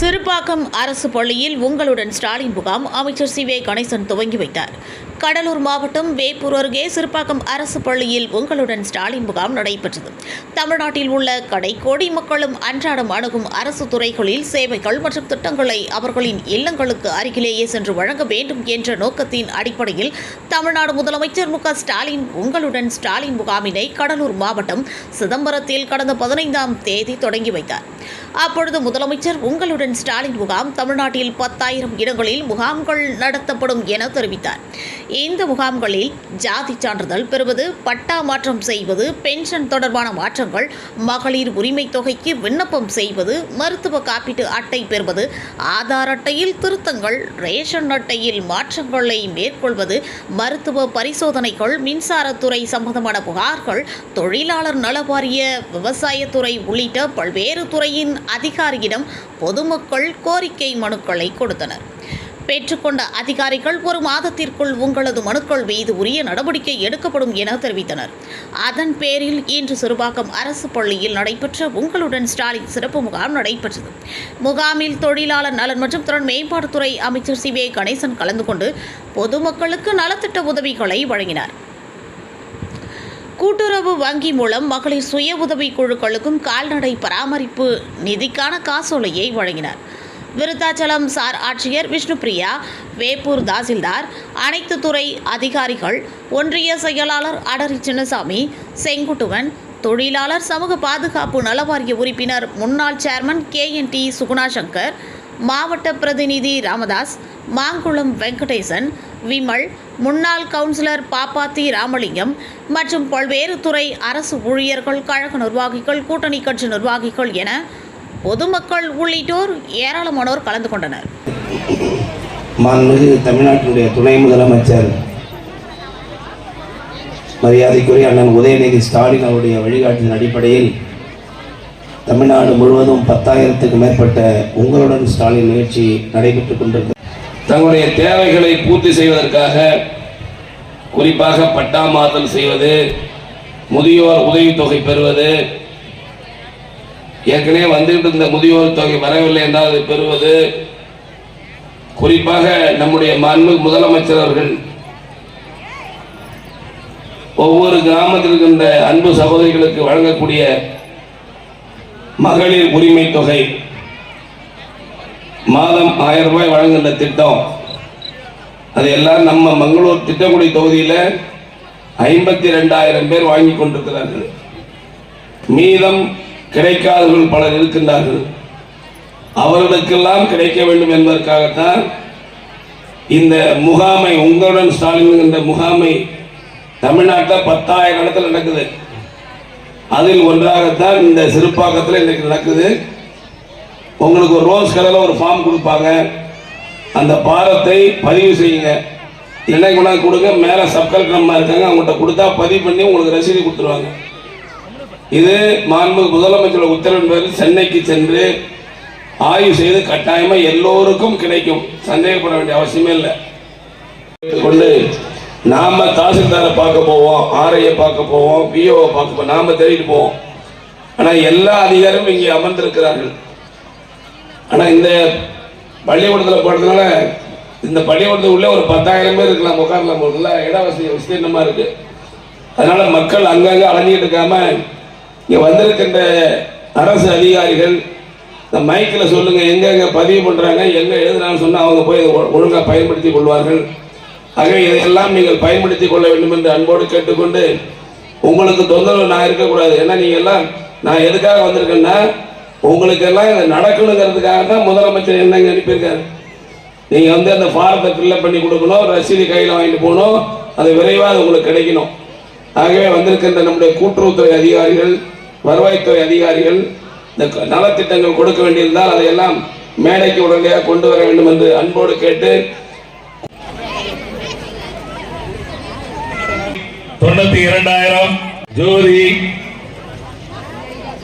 சிறுபாக்கம் அரசு பள்ளியில் உங்களுடன் ஸ்டாலின் முகாம். அமைச்சர் சி. வே. கணேசன் துவங்கி வைத்தார். கடலூர் மாவட்டம் வேப்பூர் அருகே சிறுபாக்கம் அரசு பள்ளியில் உங்களுடன் ஸ்டாலின் முகாம் நடைபெற்றது. தமிழ்நாட்டில் உள்ள கடைக்கோடி மக்களும் அன்றாடம் அணுகும் அரசு துறைகளில் சேவைகள் மற்றும் திட்டங்களை அவர்களின் இல்லங்களுக்கு அருகிலேயே சென்று வழங்க வேண்டும் என்ற நோக்கத்தின் அடிப்படையில் தமிழ்நாடு முதலமைச்சர் மு. ஸ்டாலின் உங்களுடன் ஸ்டாலின் முகாமினை கடலூர் மாவட்டம் சிதம்பரத்தில் கடந்த பதினைந்தாம் தேதி தொடங்கி வைத்தார். அப்பொழுது முதலமைச்சர் உங்களுடன் ஸ்டாலின் முகாம் தமிழ்நாட்டில் பத்தாயிரம் இடங்களில் முகாம்கள் நடத்தப்படும் என தெரிவித்தார். இந்த முகாம்களில் ஜாதி சான்றிதழ் பெறுவது பட்டா மாற்றம் செய்வது பென்ஷன் தொடர்பான மாற்றங்கள் மகளிர் உரிமை தொகைக்கு விண்ணப்பம் செய்வது மருத்துவ காப்பீட்டு அட்டை பெறுவது ஆதார் அட்டையில் திருத்தங்கள் ரேஷன் அட்டையில் மாற்றங்களை மேற்கொள்வது மருத்துவ பரிசோதனைகள் மின்சாரத்துறை சம்பந்தமான புகார்கள் தொழிலாளர் நலவாரிய விவசாயத்துறை உள்ளிட்ட பல்வேறு துறையின் அதிகாரியிடம் பொதுமக்கள் கோரிக்கை மனுக்களை கொடுத்தனர். பெற்றுக்கொண்ட அதிகாரிகள் ஒரு மாதத்திற்குள் உங்களது மனுக்கள் மீது உரிய நடவடிக்கை எடுக்கப்படும் என தெரிவித்தனர். அதன் பேரில் இன்று சிறுபாக்கம் அரசு பள்ளியில் நடைபெற்ற உங்களுடன் ஸ்டாலின் சிறப்பு முகாம் நடைபெற்றது. முகாமில் தொழிலாளர் நலன் மற்றும் திறன் மேம்பாட்டுத்துறை அமைச்சர் சி. வே. கணேசன் கலந்து கொண்டு பொதுமக்களுக்கு நலத்திட்ட உதவிகளை வழங்கினார். கூட்டுறவு வங்கி மூலம் மகளிர் சுய உதவி குழுக்களுக்கும் கால்நடை பராமரிப்பு நிதிக்கான காசோலையை வழங்கினார். விருத்தாச்சலம் சார் ஆட்சியர் விஷ்ணுபிரியா வேப்பூர் தாசில்தார் அனைத்து துறை அதிகாரிகள் ஒன்றிய செயலாளர் அடரி சின்னசாமி செங்குட்டுவன் தொழிலாளர் சமூக பாதுகாப்பு நலவாரிய உறுப்பினர் முன்னாள் chairman K N T Sugunashankar மாவட்ட பிரதிநிதி ராமதாஸ் மாங்குளம் வெங்கடேசன் விமல் முன்னாள் கவுன்சிலர் பாப்பாத்தி ராமலிங்கம் மற்றும் பல்வேறு துறை அரசு ஊழியர்கள் கழக நிர்வாகிகள் கூட்டணி கட்சி நிர்வாகிகள் என பொதுமக்கள் உள்ளிட்டோர் ஏராளமானோர் கலந்து கொண்டனர். மாண்புமிகு தமிழ்நாட்டினுடைய துணை முதலமைச்சர் மரியாதைக்குரிய அண்ணன் உதயநிதி ஸ்டாலின் அவருடைய வழிகாட்டின் அடிப்படையில் தமிழ்நாடு முழுவதும் பத்தாயிரத்துக்கு மேற்பட்ட உங்களுடன் ஸ்டாலின் நிகழ்ச்சி நடைபெற்றுக் கொண்டிருக்கிறது. தங்களுடைய தேவைகளை பூர்த்தி செய்வதற்காக குறிப்பாக பட்டாமாதல் செய்வது முதியோர் உதவித்தொகை பெறுவது ஏற்கனவே வந்துகிட்டு இருந்த முதியோர் தொகை வரவில்லை என்றால் அதை பெறுவது குறிப்பாக நம்முடைய மாண்பு முதலமைச்சர் அவர்கள். ஒவ்வொரு கிராமத்தில் இருக்கின்ற அன்பு சகோதரிகளுக்கு வழங்கக்கூடிய மகளிர் உரிமை தொகை. மாதம் ஆயிரம் ரூபாய் வழங்குகின்ற திட்டம். அது எல்லாம் நம்ம மங்களூர் திட்டக்குடி தொகுதியில் ஐம்பத்தி ரெண்டாயிரம் பேர் வாங்கி கொண்டிருக்கிறார்கள். மீதம் கிடைக்காதவர்கள் பலர் இருக்கின்றார்கள். அவர்களுக்கெல்லாம் கிடைக்க வேண்டும் என்பதற்காகத்தான் இந்த முகாமை உங்களுடன் ஸ்டாலின் என்ற முகாமை தமிழ்நாட்டில் பத்தாயிரம் இடத்துல நடக்குது. அதில் ஒன்றாகத்தான் இந்த சிறுப்பாக்கத்தில் இன்றைக்கு நடக்குது. உங்களுக்கு ஒரு ரோஸ் கலரில் ஒரு ஃபார்ம் கொடுப்பாங்க. அந்த பாரத்தை பதிவு செய்யுங்க. இல்லைன்னா கொண்டாந்து கொடுங்க. மேலே சப்கலெக்டர் அம்மா இருக்காங்க. அவங்கள்ட்ட கொடுத்தா பதிவு பண்ணி உங்களுக்கு ரசீது கொடுத்துருவாங்க. இது மாண்பு முதலமைச்சர் உத்தரவின் பேரில் சென்னைக்கு சென்று ஆய்வு செய்து கட்டாயமாக எல்லோருக்கும் கிடைக்கும். சந்தேகப்பட வேண்டிய அவசியமே இல்லை. கொண்டு நாம தாசில்தாரை பார்க்க போவோம் ஆர்ஐயை பார்க்க போவோம் பிஓவை பார்க்க போவோம் நாம தேடிட்டு போவோம். ஆனா எல்லா அதிகாரமும் இங்கே அமர்ந்திருக்கிறார்கள். ஆனா இந்த பள்ளிக்கூடத்தில் போடுறதுனால இந்த பள்ளிக்கூடத்துக்கு உள்ளே ஒரு பத்தாயிரம் பேர் இருக்கலாம் உட்காரலாம் போதுல இட வசதி விஸ்தீர்ணமா இருக்கு? அதனால மக்கள் அங்கங்க அலைஞ்சிட்டு இருக்காம இங்க வந்திருக்கின்ற அரசு அதிகாரிகள் இந்த மைக்கில் சொல்லுங்க எங்க எங்க பதிவு பண்றாங்க எங்க எழுதுறாங்கன்னு சொன்னா அவங்க போய் ஒழுங்காக ஒ- பயன்படுத்தி கொள்வார்கள். ஆகவே இதையெல்லாம் நீங்கள் பயன்படுத்தி கொள்ள வேண்டும் என்று அன்போடு கேட்டுக்கொண்டு உங்களுக்கு தொந்தரவு நான் இருக்கக்கூடாது. ஏன்னா நீங்க எல்லாம் நான் எதுக்காக வந்திருக்கேன்னா உங்களுக்கு எல்லாம் இது நடக்கணுங்கிறதுக்காக தான் முதலமைச்சர் என்னங்க அனுப்பியிருக்காரு. நீங்க வந்து அந்த ஃபாரத்தை ஃபில்அப் பண்ணி கொடுக்கணும் ரசீது கையில் வாங்கிட்டு போகணும் அது விரைவாக உங்களுக்கு கிடைக்கணும். ஆகவே வந்திருக்கின்ற நம்முடைய கூட்டுறவுத்துறை அதிகாரிகள் வருவாய்த்துறை அதிகாரிகள் இந்த நலத்திட்டங்கள் கொடுக்க வேண்டியிருந்தால் அதையெல்லாம் மேடைக்கு உடனடியாக கொண்டு வர வேண்டும் என்று அன்போடு கேட்டு தொண்ணூத்தி இரண்டாயிரம். ஜோதி